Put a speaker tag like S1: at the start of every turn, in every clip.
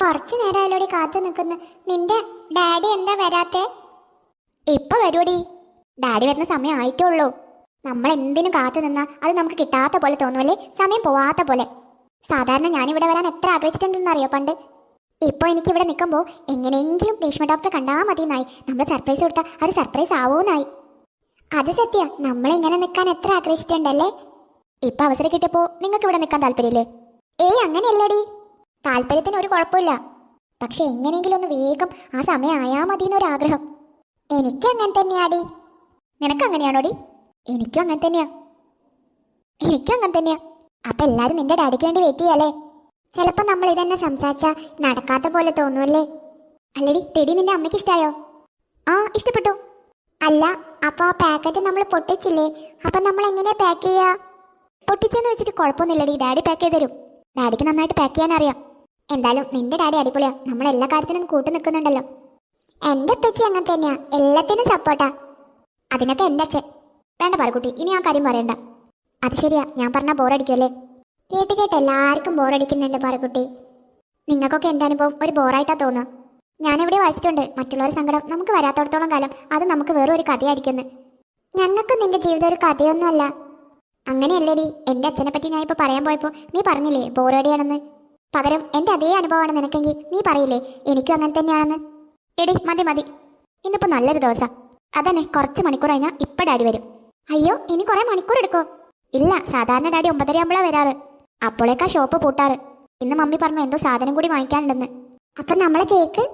S1: കുറച്ചു നേരമായാലോടി കാത്തു നിൽക്കുന്നു. നിന്റെ ഡാഡി എന്താ വരാത്തെ? ഇപ്പൊ വരൂടി ഡാഡി വരുന്ന സമയം ആയിട്ടേ ഉള്ളൂ നമ്മൾ എന്തിനും കാത്തു നിന്നാ അത് നമുക്ക് കിട്ടാത്ത പോലെ തോന്നുമല്ലേ സമയം പോവാത്ത പോലെ. സാധാരണ ഞാനിവിടെ വരാൻ എത്ര ആഗ്രഹിച്ചിട്ടുണ്ടെന്ന് അറിയോ പണ്ട്? ഇപ്പൊ എനിക്ക് ഇവിടെ നിൽക്കുമ്പോൾ എങ്ങനെയെങ്കിലും രേഷ്മ ഡോക്ടറെ കണ്ടാൽ മതി എന്നായി നമ്മൾ സർപ്രൈസ് കൊടുത്താൽ അത് സർപ്രൈസ് ആവുമെന്നായി അത് സത്യ. നമ്മൾ ഇങ്ങനെ നിൽക്കാൻ എത്ര ആഗ്രഹിച്ചിട്ടുണ്ടല്ലേ? ഇപ്പൊ അവസരം കിട്ടിയപ്പോ നിങ്ങൾക്ക് ഇവിടെ നിൽക്കാൻ താല്പര്യമില്ലേ? ഏയ് അങ്ങനെയല്ലടി. താല്പര്യത്തിന് ഒരു കുഴപ്പമില്ല. പക്ഷെ എങ്ങനെയെങ്കിലും ഒന്ന് വേഗം ആ സമയം ആയാ മതി എന്നൊരാഗ്രഹം എനിക്ക് അങ്ങനെ തന്നെയാടി. നിനക്ക് അങ്ങനെയാണോടി എനിക്കും അങ്ങനെ തന്നെയാ. എനിക്കും അങ്ങനെ തന്നെയാ. അപ്പൊ എല്ലാരും നിന്റെ ഡാഡിക്ക് വേണ്ടി വെയിറ്റ് ചെയ്യാലേ ചിലപ്പോ നമ്മൾ ഇതന്നെ സംസാരിച്ചാ നടക്കാത്ത പോലെ തോന്നുമല്ലേ അല്ലടി ടെടി നിന്റെ അമ്മയ്ക്ക് ഇഷ്ടായോ? ആ ഇഷ്ടപ്പെട്ടു. അല്ല അപ്പൊ ആ പാക്കറ്റ് നമ്മൾ പൊട്ടിച്ചില്ലേ? അപ്പൊ നമ്മൾ എങ്ങനെയാ പാക്ക് ചെയ്യാ? പൊട്ടിച്ചെന്ന് വെച്ചിട്ട് കുഴപ്പമൊന്നുമില്ലടി. ഡാഡി പാക്ക് ചെയ്ത് തരും. ഡാഡിക്ക് നന്നായിട്ട് പാക്ക് ചെയ്യാൻ അറിയാം എന്തായാലും നിന്റെ ഡാഡി അടിപൊളിയാ. നമ്മൾ എല്ലാ കാര്യത്തിനും കൂട്ടു നിൽക്കുന്നുണ്ടല്ലോ എന്റെ അപ്പച്ചി അങ്ങനെ തന്നെയാ. എല്ലാത്തിനും സപ്പോർട്ടാ അതിനൊക്കെ എന്റെ അച്ഛൻ. വേണ്ട പാറക്കുട്ടി ഇനി ആ കാര്യം പറയണ്ട. അത് ശരിയാ ഞാൻ പറഞ്ഞാൽ ബോറടിക്കുമല്ലേ കേട്ട് കേട്ട് എല്ലാവർക്കും ബോറടിക്കുന്നുണ്ട് പാറക്കുട്ടി നിങ്ങൾക്കൊക്കെ എന്റെ അനുഭവം ഒരു ബോറായിട്ടാ തോന്നുക. ഞാനിവിടെ വായിച്ചിട്ടുണ്ട്. മറ്റുള്ളവരുടെ സങ്കടം നമുക്ക് വരാത്തോടത്തോളം കാലം അത് നമുക്ക് വേറെ ഒരു കഥയായിരിക്കുന്നു ഞങ്ങൾക്കും നിന്റെ ജീവിതം ഒരു കഥയൊന്നുമല്ല. അങ്ങനെയല്ലേടി എന്റെ അച്ഛനെ പറ്റി ഞാൻ ഇപ്പോൾ പറയാൻ പോയപ്പോൾ നീ പറഞ്ഞില്ലേ ബോറടിയാണെന്ന് പകരം എന്റെ അതേ അനുഭവമാണ് നിനക്കെങ്കിൽ നീ പറയില്ലേ? എനിക്കും അങ്ങനെ തന്നെയാണെന്ന്. എടി മതി മതി. ഇന്നിപ്പോ നല്ലൊരു ദിവസം. അതന്നെ കുറച്ച് മണിക്കൂർ കഴിഞ്ഞാൽ ഇപ്പൊ ഡാഡി വരും. അയ്യോ ഇനി കുറെ മണിക്കൂർ എടുക്കോ? ഇല്ല സാധാരണ ഡാഡി ഒമ്പതര ആകുമ്പോഴാ വരാറ്. അപ്പോഴേക്കാ ഷോപ്പ് പൂട്ടാറ്. ഇന്ന് മമ്മി പറഞ്ഞു എന്തോ സാധനം കൂടി വാങ്ങിക്കാനുണ്ടെന്ന്. അപ്പൊ നമ്മളെ കേക്ക്?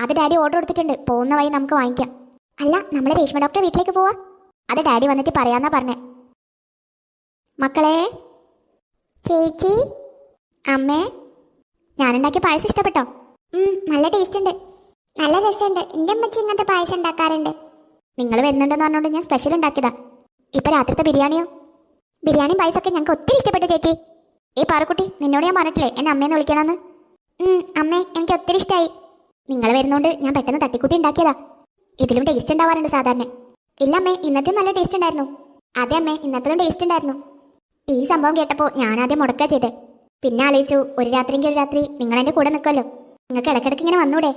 S1: അത് ഡാഡി ഓർഡർ കൊടുത്തിട്ടുണ്ട്. പോകുന്ന വഴി നമുക്ക് വാങ്ങിക്കാം. അല്ല നമ്മളെ രേഷ്മ ഡോക്ടർ വീട്ടിലേക്ക് പോവാ. അത് ഡാഡി വന്നിട്ട് പറയാന്നാ പറഞ്ഞേ. മക്കളെ ചേച്ചി അമ്മേ ഞാനുണ്ടാക്കിയ പായസം ഇഷ്ടപ്പെട്ടോ? നല്ല ടേസ്റ്റ് ഉണ്ട് നല്ല രസമുണ്ട്. എന്റെ അമ്മച്ചി ഇങ്ങനത്തെ പായസം ഉണ്ടാക്കാറുണ്ട്. നിങ്ങൾ വരുന്നുണ്ടെന്ന് പറഞ്ഞുകൊണ്ട് ഞാൻ സ്പെഷ്യൽ ഉണ്ടാക്കിയതാ. ഇപ്പൊ രാത്രിത്തെ ബിരിയാണിയോ? ബിരിയാണിയും പായസമൊക്കെ ഞങ്ങൾക്ക് ഒത്തിരി ഇഷ്ടപ്പെട്ടു ചേച്ചി. ഈ പാറക്കുട്ടി നിന്നോട് ഞാൻ പറഞ്ഞിട്ടില്ലേ എന്നെ അമ്മയെന്ന് വിളിക്കണമെന്ന്? അമ്മേ എനിക്ക് ഒത്തിരി ഇഷ്ടമായി നിങ്ങൾ വരുന്നോണ്ട് ഞാൻ പെട്ടെന്ന് തട്ടിക്കൂട്ടി ഉണ്ടാക്കിയതാ. ഇതിലും ടേസ്റ്റ് ഉണ്ടാവാറുണ്ട് സാധാരണ. ഇല്ല അമ്മേ ഇന്നത്തെ നല്ല ടേസ്റ്റ് ഉണ്ടായിരുന്നു. അതെ അമ്മേ ഇന്നത്തതും ടേസ്റ്റ് ഉണ്ടായിരുന്നു. ഈ സംഭവം കേട്ടപ്പോൾ ഞാൻ ആദ്യം മുടക്കുക ചെയ്തേ. പിന്നെ ആലോചിച്ചു ഒരു രാത്രിയെങ്കിൽ ഒരു രാത്രി നിങ്ങൾ എന്റെ കൂടെ നിൽക്കുമല്ലോ. നിങ്ങൾക്ക് ഇടയ്ക്കിടയ്ക്ക് ഇങ്ങനെ വന്നൂടെ?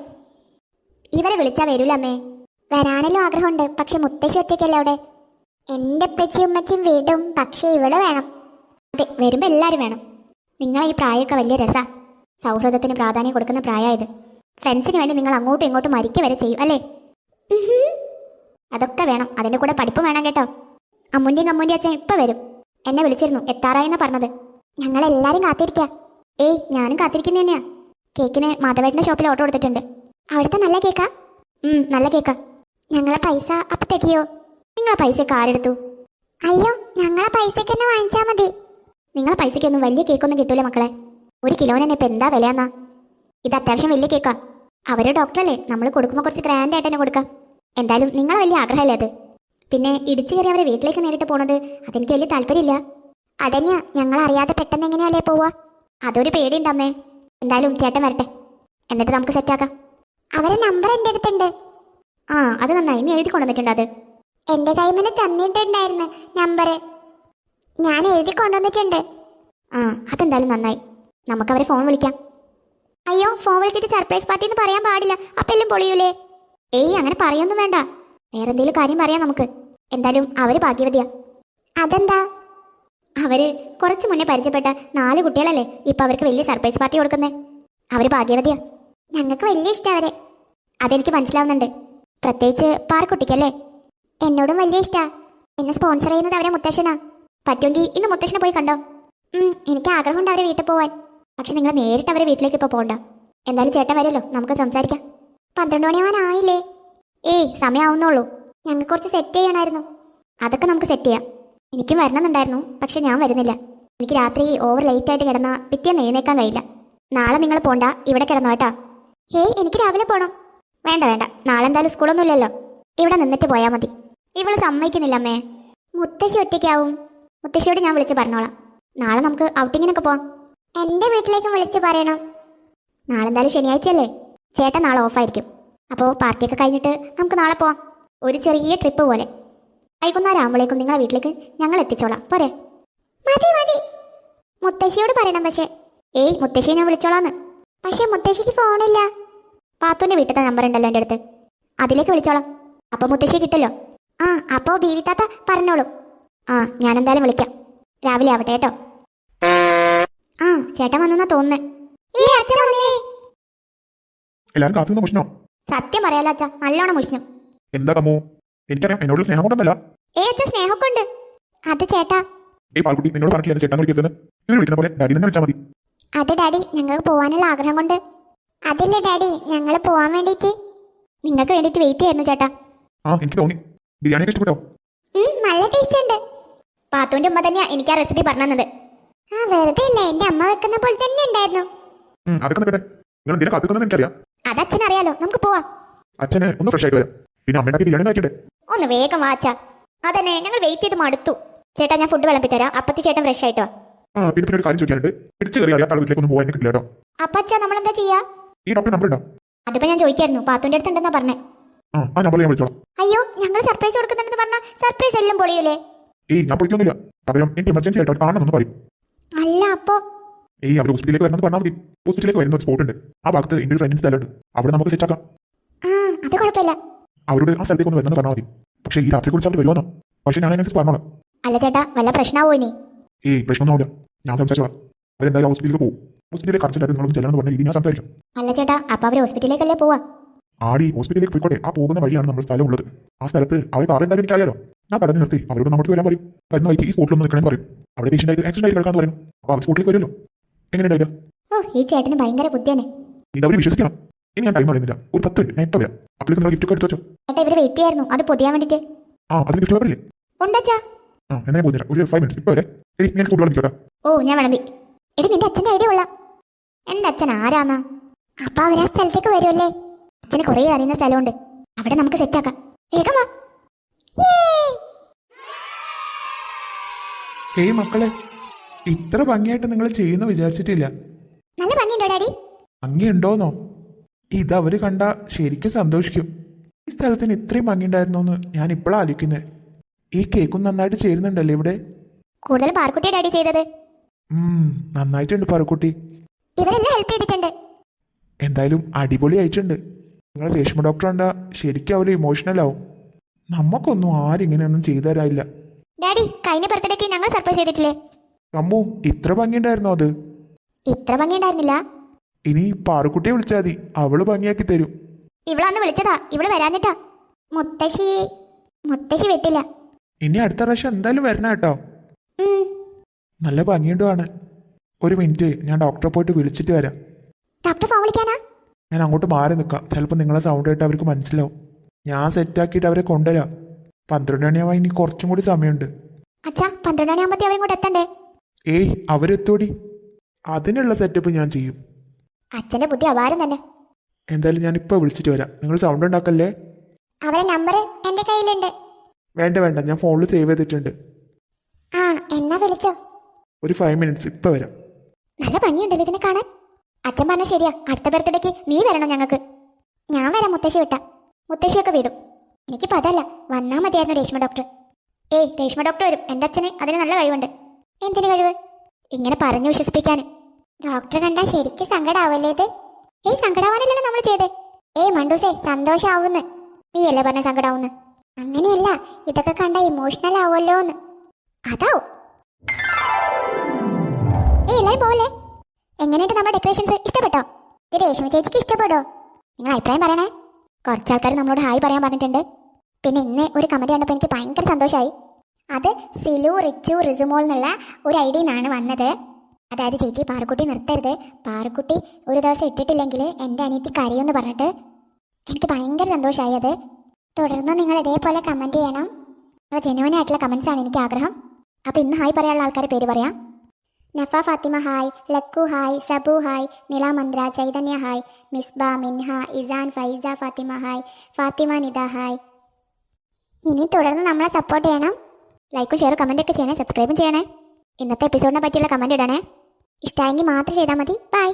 S1: ഇവരെ വിളിച്ചാ വരൂല അമ്മേ. വരാനല്ലോ ആഗ്രഹമുണ്ട് പക്ഷെ മുത്തശ്ശി ഒറ്റയ്ക്കല്ലേ അവിടെ? എന്റെ ഉപ്പച്ചയും ഉമ്മച്ചിയും വീടും പക്ഷെ ഇവിടെ വേണം. അതെ വരുമ്പോ എല്ലാരും വേണം. നിങ്ങൾ ഈ പ്രായമൊക്കെ വലിയ രസാ. സൗഹൃദത്തിന് പ്രാധാന്യം കൊടുക്കുന്ന പ്രായമായത് ഫ്രണ്ട്സിന് വേണ്ടി നിങ്ങൾ അങ്ങോട്ടും ഇങ്ങോട്ടും മരിക്കുക വരെ ചെയ്യും അല്ലേ? അതൊക്കെ വേണം. അതിന്റെ കൂടെ പഠിപ്പും വേണം കേട്ടോ. അമ്മുന്റെയും അമ്മൂന്റെ അച്ഛൻ ഇപ്പൊ വരും. എന്നെ വിളിച്ചിരുന്നു എത്താറായെന്നാണ് പറഞ്ഞത്. ഞങ്ങൾ എല്ലാരും കാത്തിരിക്കാ. ഏയ് ഞാനും കാത്തിരിക്കുന്ന തന്നെയാ. കേക്കിന് മാധവേട്ടന്റെ ഷോപ്പിൽ ഓട്ടോ കൊടുത്തിട്ടുണ്ട് അവിടുത്തെ നല്ല കേക്കാ? നല്ല കേക്കാ. ഞങ്ങളെ പൈസ അപ്പം തെക്കിയോ നിങ്ങളെ പൈസയൊക്കെ ആരെടുത്തു? അയ്യോ ഞങ്ങളെ പൈസയ്ക്ക് തന്നെ വാങ്ങിച്ചാ മതി. നിങ്ങളെ പൈസയ്ക്കൊന്നും വലിയ കേക്കൊന്നും കിട്ടൂല മക്കളെ? ഒരു കിലോന് തന്നെ ഇപ്പൊ എന്താ വിലയാന്നാ? ഇത് അത്യാവശ്യം വലിയ കേക്കാ. അവർ ഡോക്ടറല്ലേ? നമ്മൾ കൊടുക്കുമ്പോൾ കുറച്ച് ഗ്രാൻഡ് ആയിട്ട് തന്നെ കൊടുക്കാം. എന്തായാലും നിങ്ങളെ വലിയ ആഗ്രഹമല്ലേ അത്? പിന്നെ ഇടിച്ചു കയറി അവരെ വീട്ടിലേക്ക് നേരിട്ട് പോണത് അതെനിക്ക് വലിയ താല്പര്യമില്ല. അതന്നെയാ ഞങ്ങൾ അറിയാതെ പെട്ടെന്ന് എങ്ങനെയല്ലേ പോവാ അതൊരു പേടിയുണ്ടമ്മേ എന്തായാലും ചേട്ടൻ വരട്ടെ. എന്നിട്ട് നമുക്ക് സെറ്റാക്കാം അവരെ നമ്പർ എന്റെ അടുത്തുണ്ട്. ആ അത് നന്നായി. നീ എഴുതി കൊണ്ടുവന്നിട്ടുണ്ട് അത്? എന്റെ കൈമന് തന്നിട്ടുണ്ടായിരുന്നു നമ്പർ ഞാൻ എഴുതി കൊണ്ടുവന്നിട്ടുണ്ട്. ആ അതെന്തായാലും നന്നായി. നമുക്ക് അവരെ ഫോൺ വിളിക്കാം. അയ്യോ ഫോൺ വിളിച്ചിട്ട് സർപ്രൈസ് പാർട്ടി എന്ന് പറയാൻ പാടില്ല. അപ്പം എല്ലാം പൊളിയൂലേ? ഏയ് അങ്ങനെ പറയൊന്നും വേണ്ട. വേറെന്തെങ്കിലും കാര്യം പറയാം നമുക്ക്. എന്തായാലും അവർ ഭാഗ്യവതിയാ. അതെന്താ? അവർ കുറച്ച് മുന്നേ പരിചയപ്പെട്ട നാല് കുട്ടികളല്ലേ ഇപ്പൊ അവർക്ക് വലിയ സർപ്രൈസ് പാർട്ടി കൊടുക്കുന്നേ? അവർ ഭാഗ്യവതിയാ. ഞങ്ങൾക്ക് വലിയ ഇഷ്ടം അവരെ. അതെനിക്ക് മനസ്സിലാവുന്നുണ്ട്. പ്രത്യേകിച്ച് പാർക്കുട്ടിക്കല്ലേ എന്നോടും വലിയ ഇഷ്ടാ. എന്നെ സ്പോൺസർ ചെയ്യുന്നത് അവരെ മുത്തശ്ശനാ. പറ്റുമെങ്കിൽ ഇന്ന് മുത്തശ്ശനെ പോയി കണ്ടോ? എനിക്ക് ആഗ്രഹമുണ്ട് അവരെ വീട്ടിൽ പോവാൻ. പക്ഷെ നിങ്ങൾ നേരിട്ട് അവരെ വീട്ടിലേക്ക് ഇപ്പോൾ പോകണ്ട എന്തായാലും ചേട്ടൻ വരല്ലോ നമുക്ക് സംസാരിക്കാം. പന്ത്രണ്ട് മണിയാവാനായില്ലേ ഏയ് സമയമാവുന്നുള്ളൂ ഞങ്ങൾക്ക് കുറച്ച് സെറ്റ് ചെയ്യണമായിരുന്നു. അതൊക്കെ നമുക്ക് സെറ്റ് ചെയ്യാം. എനിക്കും വരണമെന്നുണ്ടായിരുന്നു പക്ഷെ ഞാൻ വരുന്നില്ല. എനിക്ക് രാത്രി ഓവർ ലേറ്റ് ആയിട്ട് കിടന്ന പിറ്റേന്ന് എഴുന്നേക്കാൻ കഴിയില്ല. നാളെ നിങ്ങൾ പോണ്ട ഇവിടെ കിടന്നോ കേട്ടാ. ഹേയ് എനിക്ക് രാവിലെ പോകണം വേണ്ട വേണ്ട നാളെ എന്തായാലും സ്കൂളൊന്നും ഇല്ലല്ലോ ഇവിടെ നിന്നിട്ട് പോയാൽ മതി. ഇവൾ സമ്മതിക്കുന്നില്ല അമ്മേ. മുത്തശ്ശി ഒറ്റയ്ക്കാവും. മുത്തശ്ശിയോട് ഞാൻ വിളിച്ച് പറഞ്ഞോളാം. നാളെ നമുക്ക് ഔട്ടിങ്ങിനൊക്കെ പോവാം. എന്റെ വീട്ടിലേക്കും വിളിച്ച് പറയണം. നാളെ എന്തായാലും ശനിയാഴ്ചയല്ലേ? ചേട്ടൻ നാളെ ഓഫായിരിക്കും അപ്പോൾ പാർട്ടിയൊക്കെ കഴിഞ്ഞിട്ട് നമുക്ക് നാളെ പോവാം. ഒരു ചെറിയ ട്രിപ്പ് പോലെ. വൈകുന്നേരം ആകുമ്പോഴേക്കും നിങ്ങളെ വീട്ടിലേക്ക് ഞങ്ങൾ എത്തിച്ചോളാം. പോരെ? മതി മതി. മുത്തശ്ശിയോട് പറയണം പക്ഷേ. ഏയ് മുത്തശ്ശിയെ ഞാൻ വിളിച്ചോളാന്ന്. പക്ഷേ മുത്തശ്ശിക്ക് ഫോണില്ല. പാത്തുവിന്റെ വീട്ടിലത്തെ നമ്പർ ഉണ്ടല്ലോ എന്റെ അടുത്ത്. അതിലേക്ക് വിളിച്ചോളാം. അപ്പോൾ മുത്തശ്ശി കിട്ടല്ലോ? ആ അപ്പോൾ ബീവി താത്ത പറഞ്ഞോളൂ. ആ ഞാൻ എന്തായാലും വിളിക്കാം. രാവിലെ ആവട്ടെ കേട്ടോ. ആ ചേട്ടൻ വന്നെന്നാ തോന്നുന്നേ.
S2: മുഷ്ണോ
S1: സത്യം പറയാലോ അച്ഛ നല്ലോണം മുഷ്ണു
S2: എന്താ കമ്മു? എനിക്കറിയാം എന്നോട് സ്നേഹം കൊണ്ടല്ല
S1: ഏ അച്ഛൻ സ്നേഹമൊക്കെ അത് ചേട്ടാ.
S2: ഏ പാൽക്കുട്ടി നിന്നോട് പറഞ്ഞില്ല ചേട്ടൻ വിളിക്കരുത് ഇവർ വിളിക്കുന്ന പോലെ ഡാഡി തന്നെ വിളിച്ചാൽ മതി.
S1: അത് ഡാഡി ഞങ്ങൾക്ക് പോവാനുള്ള ആഗ്രഹം കൊണ്ട്. അതില്ല ഡാഡി ഞങ്ങൾ പോവാൻ വേണ്ടിയിട്ട് നിങ്ങൾക്ക് വേണ്ടിയിട്ട് വെയിറ്റ് ചെയ്യുന്നു ചേട്ടാ.
S2: ആ എനിക്ക് തോന്നി. ബിരിയാണി ഇഷ്ടപ്പെട്ടോ?
S1: നല്ല ടേസ്റ്റ് ഉണ്ട്. പാത്തുവിന്റെ ഉമ്മ തന്നെയാ എനിക്ക് ആ റെസിപ്പി പറഞ്ഞു തന്നത് ആ വെറുതെ ഇല്ല എന്റെ അമ്മ വെക്കുന്ന പോലെ തന്നെ ഉണ്ടായിരുന്നു.
S2: അതൊക്കെ നിൽക്കട്ടെ നിങ്ങൾ എന്തിനാ കാത്തുനിന്ന് എനിക്കറിയാം.
S1: അത് അച്ഛൻ അറിയാലോ നമുക്ക് പോവാം.
S2: അച്ഛനെ ഒന്ന് ഫ്രഷ് ആയിട്ട് വരാം. പിന്നെ അമ്മയുടെ ബിരിയാണി നോക്കിയിട്ടെ
S1: ഒന്ന് വേഗം വാച്ച. അതന്നെ ഞങ്ങൾ വെയിറ്റ് ചെയ്ത് മടുത്തു. ചേട്ടാ ഞാൻ ഫുഡ് വിളമ്പി തരാം അപ്പത്തി ചേട്ടൻ ഫ്രഷ് ആയിട്ടോ?
S2: ആ പിന്നെ പിന്നെ ഒരു കാര്യം ചോദിക്കാനുണ്ട്. പിടിച്ച് കയറി അറിയാത്ത ആൾ വീട്ടിലേക്ക് ഒന്നും പോകാൻ കിട്ടില്ല കേട്ടോ.
S1: അപ്പ അച്ഛാ നമ്മൾ എന്താ ചെയ്യാ?
S2: ഈ ഡോക്ടർ നമ്പർ ഉണ്ടോ
S1: അതിപ്പോ ഞാൻ ചോദിക്കായിരുന്നു. പാത്തുന്റെ അടുത്ത് ഉണ്ടെന്നാ പറഞ്ഞേ.
S2: ആ ആ നമ്പർ ഞാൻ വിളിച്ചോളാം.
S1: അയ്യോ ഞങ്ങൾ സർപ്രൈസ് കൊടുക്കുന്നുണ്ടെന്ന് പറഞ്ഞാൽ സർപ്രൈസ് എല്ലാം പൊളിയൂലേ?
S2: ഏയ് ഞാൻ പൊളിക്കൊന്നുമില്ല. പകരം എനിക്ക് എമർജൻസി ആയിട്ട് അവർ കാണണമെന്ന് പറയും.
S1: അല്ല അപ്പോ?
S2: ഏയ് അവർ ഹോസ്പിറ്റലിലേക്ക് വരണമെന്ന് പറഞ്ഞാൽ മതി. ഹോസ്പിറ്റലിലേക്ക് വരുന്ന ഒരു സ്പോട്ട് ഉണ്ട്. ആ ഭാഗത്ത് എന്റെ ഒരു ഫ്രണ്ടിന്റെ സ്ഥലമുണ്ട്. അവിടെ നമുക്ക് സെറ്റ് ആക്കാം.
S1: ആ അത് കുഴപ്പമില്ല.
S2: അവരോട് ആ സ്ഥലത്തേക്ക് ഒന്ന് വരണം പറഞ്ഞാൽ മതി. പക്ഷേ ഈ രാത്രി കുറിച്ച് അവർ വരുമെന്നോ പക്ഷേ ഞാൻ അതിനനുസരിച്ച് പറഞ്ഞോളാം.
S1: അല്ല ചേട്ടാ വല്ല പ്രശ്നമാവോ ഇനി?
S2: ഏയ് പ്രശ്നമൊന്നുമില്ല. ഞാൻ സംസാരിച്ചോളാം. അവരെന്തായാലും ഹോസ്പിറ്റലിലേക്ക് പോകും. ഹോസ്പിറ്റലിലേക്ക് പറഞ്ഞ രീതി ഞാൻ സംസാരിക്കും.
S1: അല്ല ചേട്ടാ അപ്പൊ അവർ ഹോസ്പിറ്റലിലേക്കല്ലേ പോവാ?
S2: ആടി ഹോസ്പിറ്റലിലേക്ക് പോയിക്കോട്ടെ. ആ പോകുന്ന വഴിയാണ് നമ്മുടെ സ്ഥലം ഉള്ളത് ആ സ്ഥലത്ത് അവർ കാർ എന്തായാലും എനിക്കറിയാലോ. ഞാൻ കടന്ന് നിർത്തി. അവരോട് നമുക്ക് വരാൻ പറയും. ഈ നിൽക്കണം പറയും. അവിടെ പേഷ്യന്റ് ആയിട്ട് ആക്സിഡന്റ് ആയിട്ട് പറയും. അപ്പോൾ അവർ സ്പോട്ടിലേക്ക് വരുമല്ലോ. എങ്ങനെയുണ്ടായില്ല
S1: ഓ ഈ ചേട്ടന് ഭയങ്കര ബുദ്ധിയാണ്.
S2: ഇത് അവർ വിശ്വസിക്കണം. ഇനി ഞാൻ ടൈം പറയുന്നില്ല. ഒരു പത്ത് മിനിറ്റ് ഞാൻ ഇപ്പം വരാം. അപ്പോഴേക്ക് നിങ്ങൾ ഗിഫ്റ്റ് ഒക്കെ എടുത്ത് വെച്ചോ.
S1: ചേട്ടാ ഇവർ വെയിറ്റ് ചെയ്യായിരുന്നു. അത് പൊതിയാൻ വേണ്ടിട്ട്.
S2: ആ അത് ഗിഫ്റ്റ് പേപ്പറില്ലേ
S1: ഉണ്ടച്ചാ.
S2: ആ എന്നാ ഞാൻ പോകുന്നില്ല ഒരു ഫൈവ് മിനിറ്റ്സ് ഇപ്പൊ വരെ. എടി ഞാൻ കൂടുതൽ വിളിക്കോട്ടെ
S1: ഓ ഞാൻ വിളമ്പി. എടി നിന്റെ അച്ഛന്റെ ഐഡിയ ഉള്ള എന്റെ അച്ഛൻ ആരാന്നാ? അപ്പൊ അവരാ സ്ഥലത്തേക്ക് വരുമല്ലേ അച്ഛന് കുറേ അറിയുന്ന സ്ഥലമുണ്ട്. അവിടെ നമുക്ക് സെറ്റാക്കാം വേഗം വാ. ഹേ
S3: ഏയ് മക്കളെ. ഇത്ര ഭംഗിയായിട്ട് നിങ്ങൾ ചെയ്യുന്ന വിചാരിച്ചിട്ടില്ല.
S1: നല്ല ഭംഗിയുണ്ടോ ഡാഡി?
S3: ഭംഗിയുണ്ടോന്നോ? ഇതവര് കണ്ട ശരിക്കും സന്തോഷിക്കും. ഈ സ്ഥലത്തിന് ഇത്രയും ഭംഗിയുണ്ടായിരുന്നോന്ന് ഞാൻ ഇപ്പോഴാണ് ആലോചിക്കുന്നത് ഈ കേക്കും നന്നായിട്ട് ചേരുന്നുണ്ടല്ലേ ഇവിടെ?
S1: കൂടുതൽ പാർക്കുട്ടിയാ ഡാഡി ചെയ്തത്.
S3: നന്നായിട്ടുണ്ട് പാറക്കുട്ടി.
S1: ഇവരെല്ലാം ഹെൽപ്പ് ചെയ്തിട്ടുണ്ട്.
S3: എന്തായാലും അടിപൊളിയായിട്ടുണ്ട്. നിങ്ങൾ രേഷ്മ ഡോക്ടർ കണ്ട ശരിക്കും അവർ ഇമോഷണൽ ആവും. നമുക്കൊന്നും ആരും ഇങ്ങനെയൊന്നും ചെയ്തു തരാനില്ല.
S1: ഡാഡി കഴിഞ്ഞ ബർത്ത്ഡേക്ക് ഞങ്ങൾ സർപ്രൈസ് ചെയ്തിട്ടില്ലേ?
S3: അമ്മു ഇത്ര ഭംഗിയുണ്ടായിരുന്നോ അത്?
S1: ഇത്ര ഭംഗിയുണ്ടായിരുന്നില്ല.
S3: ഇനി പാറുക്കുട്ടിയെ വിളിച്ചാൽ മതി. അവൾ ഭംഗിയാക്കി തരും.
S1: ഇവളന്ന് വിളിച്ചതാ. ഇവൾ വരാഞ്ഞിട്ടാ. മുത്തശ്ശി. മുത്തശ്ശി വിട്ടില്ല.
S3: ഇനി അടുത്ത പ്രാവശ്യം എന്തായാലും വരണ കേട്ടോ.
S1: ഉം.
S3: നല്ല ഭംഗിയുണ്ടാണ് ഒരു മിനിറ്റ്. ഞാൻ ഡോക്ടറെ പോയിട്ട് വിളിച്ചിട്ട് വരാം.
S1: ഡോക്ടർ ഫോൺ വിളിക്കാനാ?
S3: ഞാൻ അങ്ങോട്ട് മാറി നിൽക്കാം ചിലപ്പോൾ നിങ്ങളെ സൗണ്ട് കേട്ട് അവർക്ക് മനസ്സിലാവും. ഞാൻ സെറ്റാക്കിയിട്ട് അവരെ കൊണ്ടുവരാം. പന്ത്രണ്ട് മണിയാവാൻ ഇനി കുറച്ചും കൂടി സമയമുണ്ട്.
S1: അച്ഛാ പന്ത്രണ്ട് മണിയാകുമ്പത്തേ അവരും കൂടെ എത്തണ്ടേ?
S3: ഏയ് അവരെത്തോടി. അതിനുള്ള സെറ്റപ്പ് ഞാൻ ചെയ്യും.
S1: അച്ഛന്റെ ബുദ്ധി അപാരം തന്നെ.
S3: എന്തായാലും ഞാൻ ഇപ്പൊ വിളിച്ചിട്ട് വരാം. നിങ്ങൾ സൗണ്ട് ഉണ്ടാക്കല്ലേ?
S1: അവരെ നമ്പർ എന്റെ കയ്യിലുണ്ട്.
S3: വേണ്ട വേണ്ട. ഞാൻ ഫോണിൽ സേവ് ചെയ്തിട്ടുണ്ട്.
S1: ആ എന്നാ വിളിച്ചോ.
S3: ഒരു ഫൈവ് മിനിറ്റ്സ് ഇപ്പൊ വരാം.
S1: നല്ല ഭംഗിയുണ്ടല്ലോ ഇതിനെ കാണാൻ. അച്ഛൻ പറഞ്ഞ ശരിയാ. അടുത്ത ബർത്ത്ഡേക്ക് നീ വരണം ഞങ്ങൾക്ക്. ഞാൻ വരാം മുത്തശ്ശി വിട്ട. മുത്തശ്ശിയൊക്കെ വിടും. എനിക്ക് അതല്ല. വന്നാ മതിയായിരുന്നു രേഷ്മ ഡോക്ടർ ഏയ് രേഷ്മ ഡോക്ടർ വരും. എന്റെ അച്ഛന് അതിന് നല്ല കഴിവുണ്ട്. എന്തിന് കഴിവ്? ഇങ്ങനെ പറഞ്ഞു വിശ്വസിപ്പിക്കാൻ ഡോക്ടറെ കണ്ടാ ശരിക്കും സങ്കടാവല്ലേ ഇത്? ഏയ് സങ്കടാവാനല്ലല്ലോ നമ്മൾ ചെയ്തേ. ഏയ് മണ്ടൂസേ സന്തോഷാവുന്ന്. നീ അല്ലേ പറഞ്ഞ സങ്കടാവുന്ന്? അങ്ങനെയല്ല ഇതൊക്കെ കണ്ട ഇമോഷണൽ ആവുമല്ലോ എന്ന് അതാവും ഏയ് പോലെ എങ്ങനെയുണ്ട് നമ്മുടെ ഡെക്കറേഷൻസ് ഇഷ്ടപ്പെട്ടോ? ഇത് രേഷ്മ ചേച്ചിക്ക് ഇഷ്ടപ്പെടോ നിങ്ങൾ അഭിപ്രായം പറയണേ. കുറച്ച് ആൾക്കാർ നമ്മളോട് ഹായ് പറയാൻ പറഞ്ഞിട്ടുണ്ട്. പിന്നെ ഇന്ന് ഒരു കമന്റ് കണ്ടപ്പോൾ എനിക്ക് ഭയങ്കര സന്തോഷമായി അത് സിലു റിച്ചു റിസുമോൾ എന്നുള്ള ഒരു ഐഡിയ നിന്നാണ് വന്നത്. അതായത് ചേച്ചി പാറക്കുട്ടി നിർത്തരുത്. പാറക്കുട്ടി ഒരു ദിവസം ഇട്ടിട്ടില്ലെങ്കിൽ എന്റെ അനിയത്തി കരയുമെന്ന് പറഞ്ഞിട്ട് എനിക്ക് ഭയങ്കര സന്തോഷമായി അത്. തുടർന്ന് നിങ്ങൾ ഇതേപോലെ കമന്റ് ചെയ്യണം. നിങ്ങളുടെ ജെനുവൻ ആയിട്ടുള്ള കമൻസ് ആണ് എനിക്ക് ആഗ്രഹം. അപ്പോൾ ഇന്ന് ഹായ് പറയാനുള്ള ആൾക്കാരെ പേര് പറയാം. Nafa Fathima hi Lakku hi Sabu hi Nila Mandra Chaitanya hi Misba Minha Izan Faiza Fathima hi Fathima Nida hi. ഇനി തുടർന്ന് നമ്മളെ സപ്പോർട്ട് ചെയ്യണം. ലൈക്കും ഷെയറും കമന്റ് ഒക്കെ ചെയ്യണേ സബ്സ്ക്രൈബും ചെയ്യണേ. ഇന്നത്തെ എപ്പിസോഡിനെ പറ്റിയുള്ള കമന്റ് ഇടണേ. ഇഷ്ടമായെങ്കിൽ മാത്രം ചെയ്താൽ മതി. ബൈ